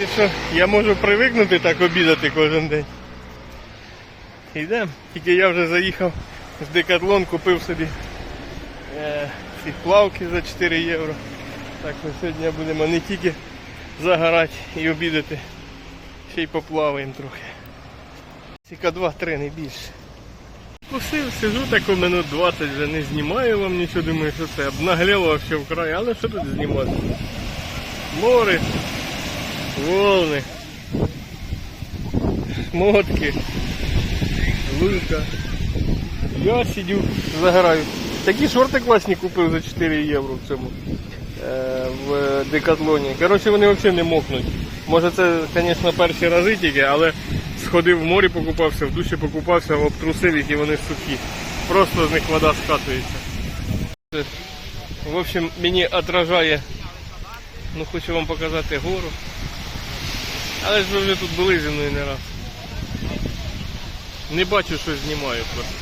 І що, я можу привикнути так обідати кожен день. Йдемо. Тільки я вже заїхав в Декатлон, купив собі е, ці плавки за 4 євро. Так що сьогодні будемо не тільки загорати і обідати, ще й поплаваємо трохи. Тільки 2-3 не більше. Кусив, сижу так у минут 20, вже не знімаю вам нічого, думаю, що це обнагліло вообще вкрай, але що тут знімати? Море, волни, шмотки, лука. Я сидю, загораю. Такі шорти класні купив за 4 євро в цьому е, в декатлоні. Коротше, вони взагалі не мокнуть. Може це, звісно, перші рази тільки, але сходив в морі, покупався, в душі покупався, обтрусив їх і вони сухі. Просто з них вода скатується. В общем, мені отражає, ну хочу вам показати гору. Але ж ви вже тут були зі мною не раз. Не бачу, що знімаю просто.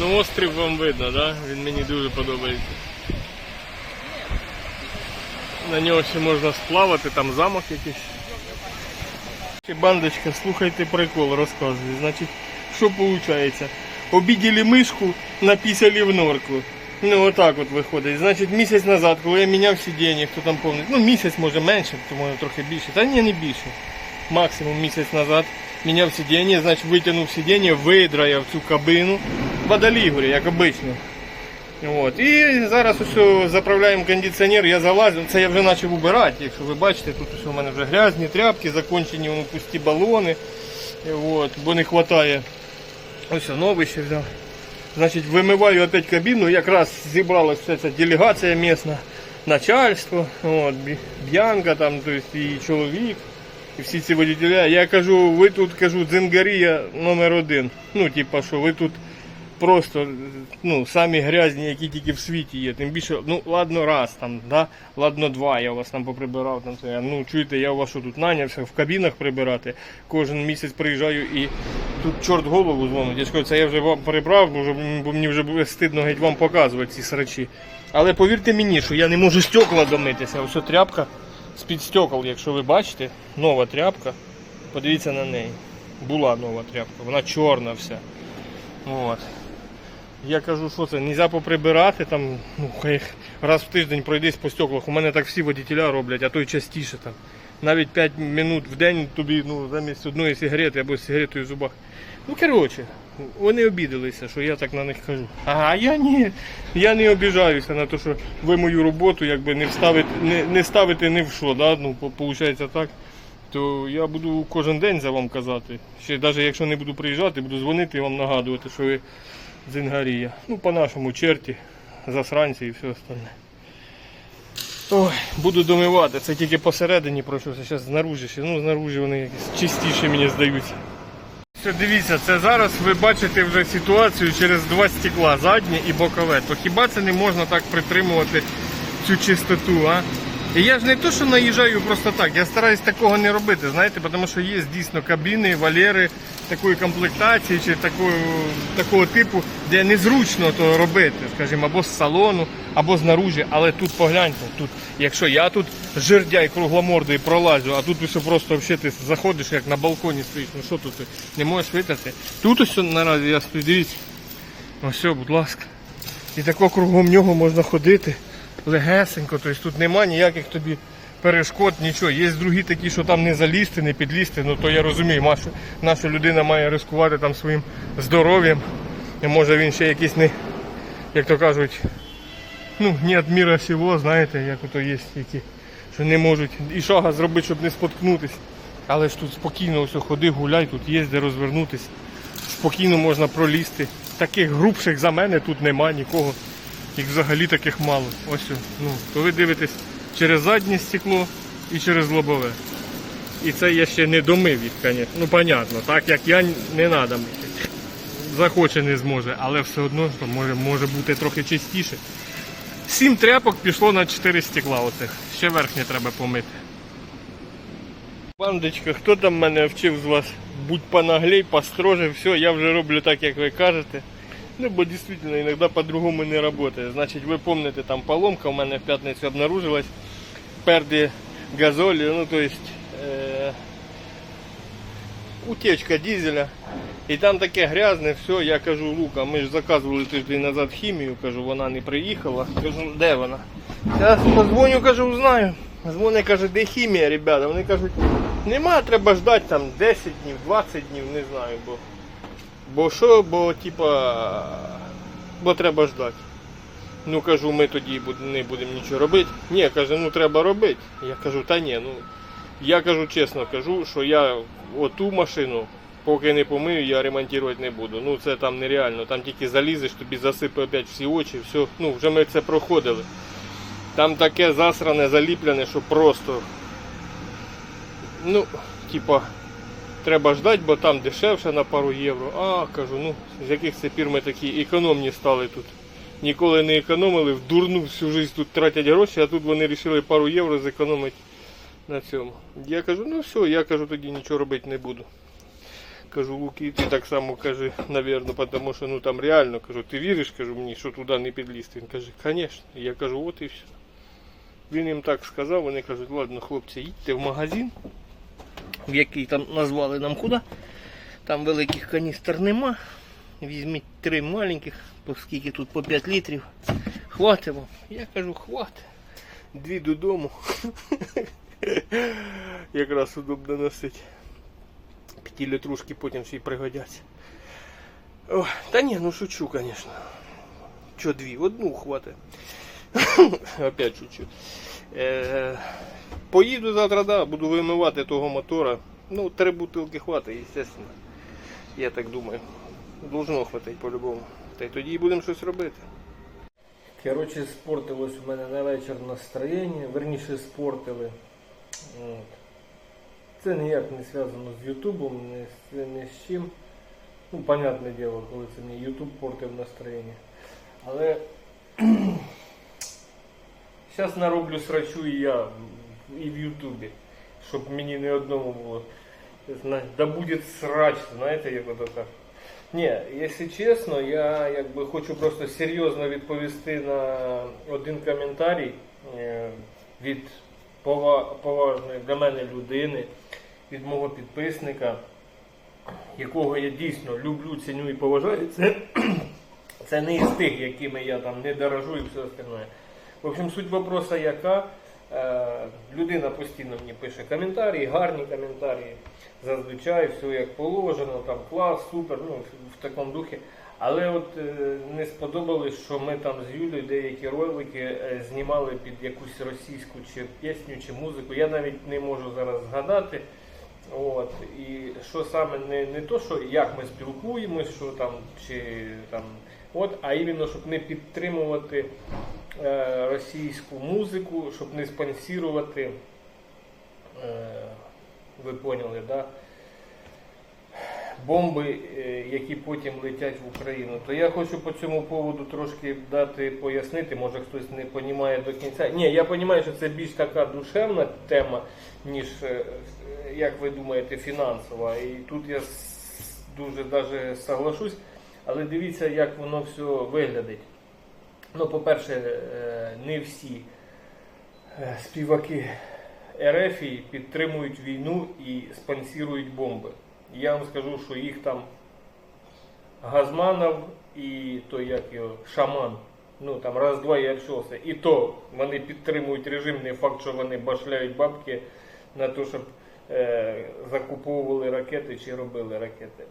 Ну острів вам видно, да? Він мені дуже подобається. На нього ще можна сплавати, там замок якийсь. Бандочка, слухайте прикол, розказую. Значить, що виходить? Обіділи мишку, напісяли в норку. Ну отак от виходить. Значить, місяць назад, коли я міняв сидіння, хто там пам'ятає, ну місяць може менше, то може трохи більше. Та ні, не більше. Максимум місяць назад міняв сидіння, значить витягнув сидіння, видраяв цю кабину водолігурі, як обично. От. І зараз ось заправляємо кондиціонер, я залазив, це я вже почав убирати, якщо ви бачите, тут ось у мене вже грязні тряпки, закончені пусті балони, от, бо не вистачає. Ось новий ще взяв. Значить, вимиваю опять кабіну, якраз зібралася вся ця делегація місна, начальство, от, Б'янка там, то есть, і чоловік, і всі ці водителя. Я кажу, ви тут кажу, дзингарія номер один. Ну, типа, що ви тут просто ну, самі грязні, які тільки в світі є. Тим більше, ну ладно, раз там, да? ладно, два, я вас там поприбирав. Там, це. Ну, чуєте, я вас що тут нанявся в кабінах прибирати. Кожен місяць приїжджаю і тут чорт голову дзвонить. Я кажу, це я вже вам прибрав, бо, мені вже стидно геть вам показувати ці срачі. Але повірте мені, що я не можу стекла домитися. Ось тряпка з-під стекол, якщо ви бачите, нова тряпка. Подивіться на неї. Була нова тряпка, вона чорна вся. От. Я кажу, що це, нельзя поприбирати там, ну, хай раз в тиждень пройдись по стеклах. У мене так всі водителя роблять, а то й частіше там. Навіть 5 минут в день тобі ну, замість одної сигарети або з сигаретою в зубах. Ну, коротше, вони обідалися, що я так на них кажу. Ага, я ні. Я не обіжаюся на те, що ви мою роботу якби не вставите, не, не ставите ні в що, да? ну, виходить так. То я буду кожен день за вам казати. Ще навіть якщо не буду приїжджати, буду дзвонити і вам нагадувати, що ви Дзингарія. Ну, по-нашому черті, засранці і все остальне. Ой, буду домивати. Це тільки посередині пройшовся, зараз знаружі. Ну, знаружі вони якісь чистіші мені здаються. Все, дивіться, це зараз ви бачите вже ситуацію через два стекла, заднє і бокове. То хіба це не можна так притримувати цю чистоту, а? І я ж не то, що наїжджаю просто так, я стараюсь такого не робити, знаєте, тому що є дійсно кабіни, валери такої комплектації чи такого, такого типу, де незручно то робити, скажімо, або з салону, або знаружі. Але тут погляньте, тут, якщо я тут жердяй кругломордий пролазю, а тут усе просто взагалі ти заходиш як на балконі стоїш, ну що тут ти не можеш витати. Тут ось наразі я стою, дивіться. Ось, будь ласка. І тако кругом нього можна ходити легесенько, тобто тут нема ніяких тобі перешкод, нічого. Є другі такі, що там не залізти, не підлізти, ну то я розумію, наша, людина має ризикувати там своїм здоров'ям. Може він ще якийсь не, як то кажуть, ну, не від міра всього, знаєте, як ото є, які, що не можуть і шага зробити, щоб не споткнутися. Але ж тут спокійно ось ходи, гуляй, тут є де розвернутися. Спокійно можна пролізти. Таких грубших за мене тут нема нікого. Їх взагалі таких мало. Ось. Ну, то ви дивитесь через заднє стекло і через лобове. І це я ще не домив їх, звісно. Ну, понятно, так як я не треба мити. Захоче не зможе, але все одно що може, може бути трохи чистіше. Сім тряпок пішло на 4 стекла оцих. Ще верхнє треба помити. Бандочка, хто там мене вчив з вас? Будь понаглей, построже, все, я вже роблю так, як ви кажете. Ну, бо дійсно іноді по-другому не працює. Значить, ви пам'ятаєте, там поломка у мене в п'ятницю обнаружилась. Перди газолі, ну то есть е, утечка дизеля. І там таке грязне, все, я кажу, Лука, ми ж заказували тиждень назад хімію, кажу, вона не приїхала. Кажу, де вона? Я позвоню, кажу, узнаю. Дзвони, каже, де хімія, ребята. Вони кажуть, нема, треба ждати там 10 днів, 20 днів, не знаю, бо. Бо що, бо типа. Бо треба ждати. Ну кажу, ми тоді не будемо нічого робити. Ні, каже, ну треба робити. Я кажу, та ні, ну я кажу чесно, кажу, що я оту машину, поки не помию, я ремонтувати не буду. Ну це там нереально. Там тільки залізеш, тобі засипе опять всі очі, все. Ну вже ми це проходили. Там таке засране, заліплене, що просто. Ну, типа, треба ждати, бо там дешевше на пару євро. А, кажу, ну, з яких це пір ми такі економні стали тут. Ніколи не економили, в дурну всю життя тут тратять гроші, а тут вони вирішили пару євро зекономити на цьому. Я кажу, ну все, я кажу, тоді нічого робити не буду. Кажу, Луки, ти так само кажи, навірно, тому що ну там реально кажу, ти віриш, кажу мені, що туди не підлізти. Він каже, звісно. Я кажу, от і все. Він їм так сказав, вони кажуть, ладно, хлопці, їдьте в магазин, в який там назвали нам куди. Там великих каністр нема. Візьміть три маленьких, по скільки тут по 5 літрів. Хватить вам. Я кажу, хватить. Дві додому. Якраз удобно носити. П'ятилітрушки потім всі пригодяться. О, та ні, ну шучу, звісно. Чо дві? Одну хватить. Опять шучу. Е, поїду завтра, да, буду вимивати того мотора. Ну, три бутилки хватить, естественно. Я так думаю. Должно хватить по-любому. Та й тоді будемо щось робити. Коротше, спортилось у мене на вечір настроєння, верніше спортили. От. Це ніяк не зв'язано з Ютубом, з, ні з чим. Ну, понятне діло, коли це не Ютуб портив настроєння. Але зараз нароблю срачу і я і в Ютубі, щоб мені не одному було. Да буде срач, знаєте, як ото так. Ні, якщо чесно, я якби хочу просто серйозно відповісти на один коментарій е, від поважної для мене людини, від мого підписника, якого я дійсно люблю, ціню і поважаю. Це, це не із тих, якими я там не дорожу і все остальне. В общем, суть вопроса яка. Е, Людина постійно мені пише коментарі, гарні коментарі. Зазвичай все як положено, там клас, супер, ну в такому духі. Але от е, не сподобалось, що ми там з Юлею деякі ролики е, знімали під якусь російську чи пісню, чи музику. Я навіть не можу зараз згадати. От, і що саме не, не то, що як ми спілкуємось, що там, чи там, от, а іменно, щоб не підтримувати російську музику, щоб не спонсірувати, е, ви поняли, да? бомби, е, які потім летять в Україну. То я хочу по цьому поводу трошки дати пояснити, може хтось не розуміє до кінця. Ні, я розумію, що це більш така душевна тема, ніж, е, як ви думаєте, фінансова. І тут я дуже даже соглашусь, але дивіться, як воно все виглядить. Ну, по-перше, е, не всі е, співаки РФ підтримують війну і спонсірують бомби. Я вам скажу, що їх там Газманов і той як його Шаман. Ну там раз-два і общався. І то вони підтримують режим, не факт, що вони башляють бабки на те, щоб е, закуповували ракети чи робили ракети.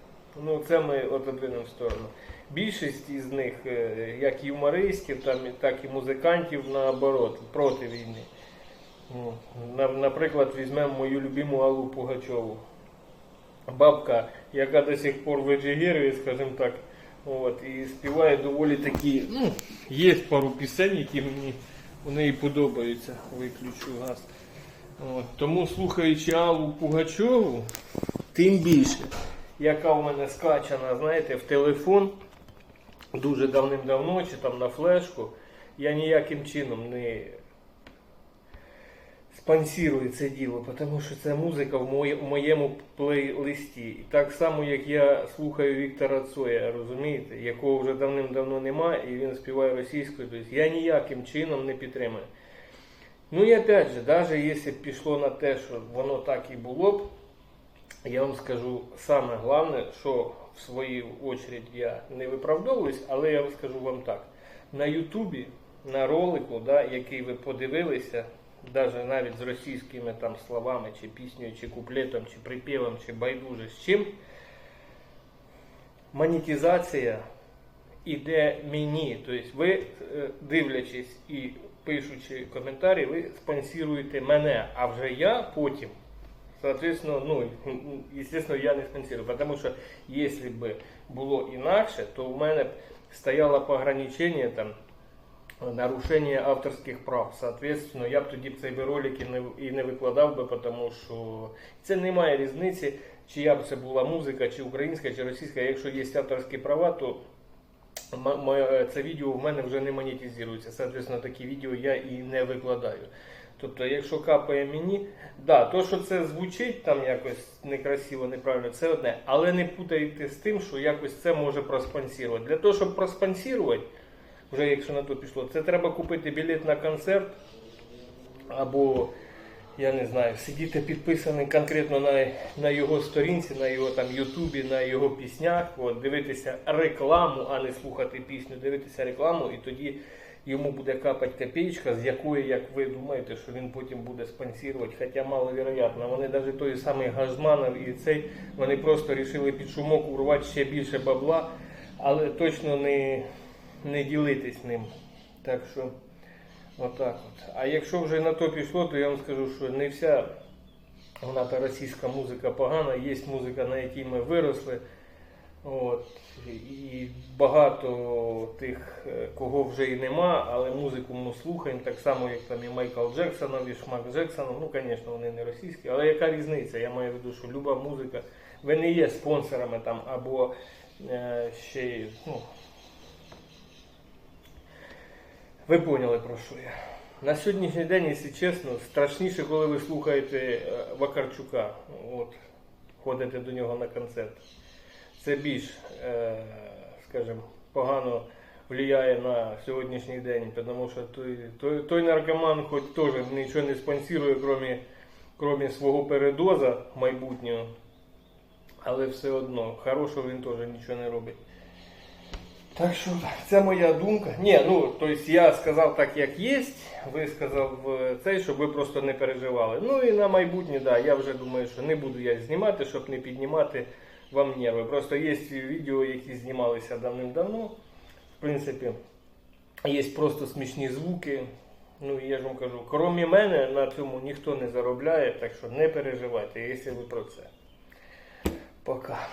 Ну це ми отодвинемо в сторону. Більшість із них, е, як юмористів, так і музикантів, наоборот, проти війни. Ну, Наприклад, візьмемо мою любиму Аллу Пугачову. Бабка, яка до сих пор в Еджигері, скажімо так, от, і співає доволі такі. Ну, є пару пісень, які мені у неї подобаються. Виключу газ. От, тому слухаючи Аллу Пугачову, тим більше, яка в мене скачана, знаєте, в телефон дуже давним-давно, чи там на флешку, я ніяким чином не спонсирує це діло, тому що це музика в в моєму плейлисті. І так само, як я слухаю Віктора Цоя, розумієте, якого вже давним-давно немає, і він співає російською, тобто я ніяким чином не підтримую. Ну і опять же, навіть якщо б пішло на те, що воно так і було б, я вам скажу саме головне, що в свою очередь я не виправдовуюсь, але я скажу вам так. На Ютубі, на ролику, да, який ви подивилися, навіть навіть з російськими там словами, чи піснею, чи куплетом, чи припівом, чи байдуже з чим, монетизація іде мені. Тобто ви, е, дивлячись і пишучи коментарі, ви спонсируєте мене, а вже я потім, соответственно, ну, естественно, я не спонсирую, потому що якщо б було інакше, то в мене б стояло пограничення там, нарушення авторських прав. Соответственно, я б тоді б цей ролик і не, і не викладав би, тому що це не має різниці, чия б це була музика, чи українська, чи російська. Якщо є авторські права, то це відео в мене вже не монетизується. Соответственно, такі відео я і не викладаю. Тобто, якщо капає мені, да, то, що це звучить там якось некрасиво, неправильно, це одне. Але не путайте з тим, що якось це може проспонсірувати. Для того, щоб проспонсірувати, вже якщо на то пішло, це треба купити білет на концерт або, я не знаю, сидіти підписаний конкретно на, на його сторінці, на його там Ютубі, на його піснях, от, дивитися рекламу, а не слухати пісню, дивитися рекламу, і тоді йому буде капати копеечка, з якої, як ви думаєте, що він потім буде спонсірувати, хоча маловероятно. Вони навіть той самий Газманов і цей, вони просто рішили під шумок урвати ще більше бабла, але точно не, не ділитись ним. Так що, отак от. А якщо вже на то пішло, то я вам скажу, що не вся вона та російська музика погана, є музика, на якій ми виросли. От. І багато тих, е, кого вже і нема, але музику ми слухаємо, так само, як там і Майкл Джексонов, і Шмак Джексонов. Ну, звісно, вони не російські, але яка різниця? Я маю в виду, що люба музика, ви не є спонсорами там або е, ще ну, ви поняли про що я. На сьогоднішній день, якщо чесно, страшніше, коли ви слухаєте е, Вакарчука, от, ходите до нього на концерт. Це більш, е, скажімо, погано впливає на сьогоднішній день, тому що той, той, той наркоман хоч теж нічого не спонсорує, крім, крім свого передоза майбутнього, але все одно, хорошого він теж нічого не робить. Так що це моя думка. Ні, ну тобто я сказав так, як є. Ви сказав е, цей, щоб ви просто не переживали. Ну і на майбутнє, да, я вже думаю, що не буду я знімати, щоб не піднімати вам нерви. Просто є відео, які знімалися давним-давно. В принципі, є просто смішні звуки. Ну я ж вам кажу, крім мене на цьому ніхто не заробляє, так що не переживайте, якщо ви про це. Пока.